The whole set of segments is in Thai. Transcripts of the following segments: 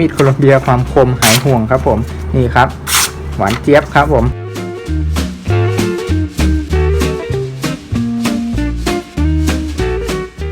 มีดโคลอมเบียความคมหายห่วงครับผมนี่ครับ หวานเจี๊ยบครับผม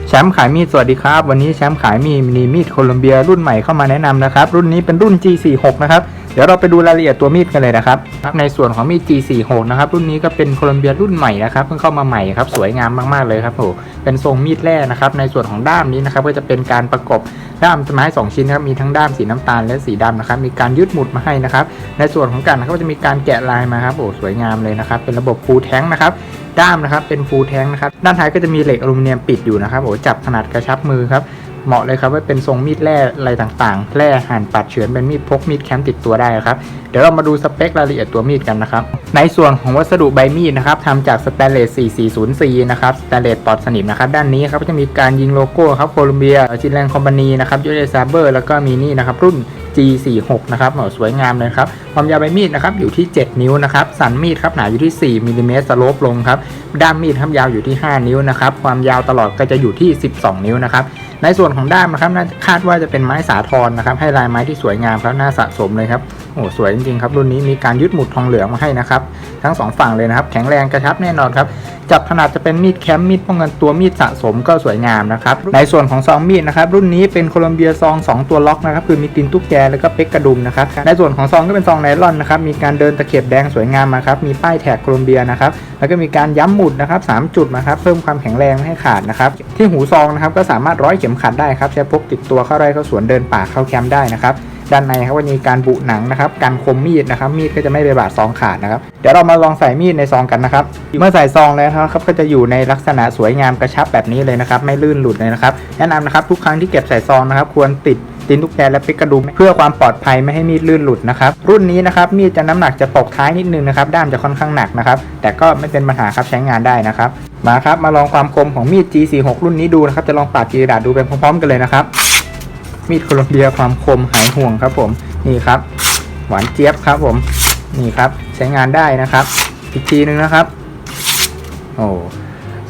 แชมป์ขายมีดสวัสดีครับ วันนี้แชมป์ขายมีดมีมีดโคลอมเบียรุ่นใหม่เข้ามาแนะนำนะครับ รุ่นนี้เป็นรุ่น G46 นะครับ เดี๋ยวเราไปดูรายละเอียดตัวมีดกันเลยนะครับในส่วนของมีด G46 นะครับรุ่นนี้ก็เป็นโคลอมเบียรุ่นใหม่นะครับเพิ่งเข้ามาใหม่ครับสวยงามมากๆเลยครับโหเป็นทรงมีดแร่นะครับในส่วนของด้ามนี้นะครับก็จะเป็นการประกบด้ามไม้สองชิ้นนะครับมีทั้งด้ามสีน้ำตาลและสีดำนะครับมีการยึดหมุดมาให้นะครับในส่วนของกันนะครับก็จะมีการแกะลายมาครับโอ้สวยงามเลยนะครับเป็นระบบฟูลแท้งนะครับด้ามนะครับเป็นฟูลแท้งนะครับด้านท้ายก็จะมีเหล็กอลูมิเนียมปิดอยู่นะครับโอ้จับขนาดกระชับมือครับ เหมาะเลยครับว่าเป็นทรงมีดแร่อะไรต่างๆแร่หั่นปัดเฉือนเป็นมีดพกมีดแคมป์ติดตัวได้ครับเดี๋ยวเรามาดูสเปครายละเอียดตัวมีดกันนะครับ ในส่วนของวัสดุใบมีดนะครับทำจากสแตนเลส 4404 นะครับ สแตนเลสปลอดสนิมนะครับ ด้านนี้ครับก็จะมีการยิงโลโก้ครับโคลอมเบียจินแลนด์คอมพานีนะครับยูเอซาเบอร์แล้วก็มีนี่นะครับรุ่น G46 นะครับโอ้สวยงามเลยครับความยาวใบมีดนะครับอยู่ที่ 7 นิ้วนะครับ สันมีดครับหนาอยู่ที่ 4มิลลิเมตรสโลปลงครับ ด้ามมีดครับยาวอยู่ที่ 5 นิ้วนะครับ ความยาวตลอดก็จะอยู่ที่ 12 นิ้วนะครับ ในส่วนของด้ามนะครับคาดว่าจะเป็นไม้สาทรนะครับ ให้ลายไม้ที่สวยงามครับน่าสะสมเลยครับ โอ้สวยจริงครับรุ่นนี้มีการยึดหมุดทองเหลืองมาให้นะครับ ทั้งสองฝั่งเลยนะครับ แข็งแรงกระชับแน่นอนครับจับขนาดจะเป็นมีดแคมมีดป้องกันตัวมีดสะสมก็สวยงามนะครับในส่วนของซองมีดนะครับรุ่นนี้เป็นโคลอมเบียซอง 2 ตัวล็อกนะครับคือมีตีนตุ๊กแกแล้วก็เป๊กกระดุมนะครับในส่วนของซองก็เป็นซองไนลอนนะครับมีการเดินตะเข็บแดงสวยงามมาครับมีป้ายแท็กโคลอมเบียนะครับแล้วก็มีการย้ำหมุดนะครับสามจุดนะครับเพิ่มความแข็งแรงไม่ให้ขาดนะครับที่หูซองนะครับก็สามารถร้อยเข็มขัดได้ครับใช้พกติดตัวเข้าไร่เข้าสวนเดินป่าเข้าแคมป์ได้นะครับ ด้านในครับก็มีการบุหนังนะครับการคมมีดนะครับมีดก็จะไม่ไปบาดซองขาดนะครับเดี๋ยวเรามาลองใส่มีดในซองกันนะครับเมื่อใส่ซองแล้วนะครับก็จะอยู่ในลักษณะสวยงามกระชับแบบนี้เลยนะครับไม่ลื่นหลุดเลยนะครับแนะนำนะครับทุกครั้งที่เก็บใส่ซองนะครับควรติดตินทุกแกนและปิกกระดุมเพื่อความปลอดภัยไม่ให้มีดลื่นหลุดนะครับรุ่นนี้นะครับมีดจะน้ำหนักจะตกท้ายนิดนึงนะครับด้ามจะค่อนข้างหนักนะครับแต่ก็ไม่เป็นปัญหาครับใช้งานได้นะครับมาครับมาลองความคมของมีด G46 รุ่นนี้ดูนะครับจะลองปาดกีดาษดูไปพร้อมๆกันเลยนะครับ มีดโคลอมเบียความคมหายห่วงครับผมนี่ครับ หวานเจี๊ยบครับผมนี่ครับใช้งานได้นะครับ อีกทีนึงนะครับ โอ้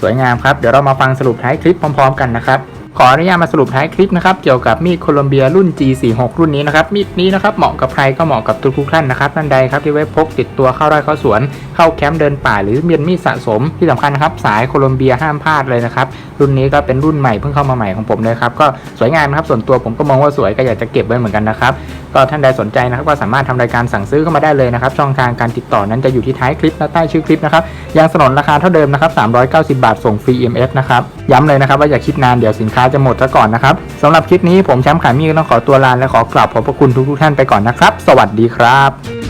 สวยงามครับ เดี๋ยวเรามาฟังสรุปท้ายคลิปพร้อม ๆ กันนะครับ ขออนุญาตมาสรุปท้ายคลิปนะครับเกี่ยวกับมีดโคลอมเบียรุ่น G46 รุ่นนี้นะครับมีดนี้นะครับเหมาะกับใครก็เหมาะกับทุกๆท่านนะครับท่านใดครับที่ไว้พกติดตัวเข้าไร่เข้าสวน เข้าแคมป์เดินป่าหรือเมียนมีดสะสมที่สำคัญนะครับสายโคลอมเบียห้ามพลาดเลยนะครับรุ่นนี้ก็เป็นรุ่นใหม่เพิ่งเข้ามาใหม่ของผมเลยครับก็สวยงามนะครับส่วนตัวผมก็มองว่าสวยก็อยากจะเก็บไว้เหมือนกันนะครับ ก็ท่านใดสนใจนะครับก็สามารถทำรายการสั่งซื้อเข้ามาได้เลยนะครับช่องทางการติดต่อนั้นจะอยู่ที่ท้ายคลิปและใต้ชื่อคลิปนะครับยังสนนราคาเท่าเดิมนะครับ390 บาทส่งฟรี EMF นะครับย้ำเลยนะครับว่าอย่าคิดนานเดี๋ยวสินค้าจะหมดซะก่อนนะครับสำหรับคลิปนี้ผมแชมป์ขายมีต้องขอตัวลาและขอกราบขอบพระคุณทุกๆท่านไปก่อนนะครับ สวัสดีครับ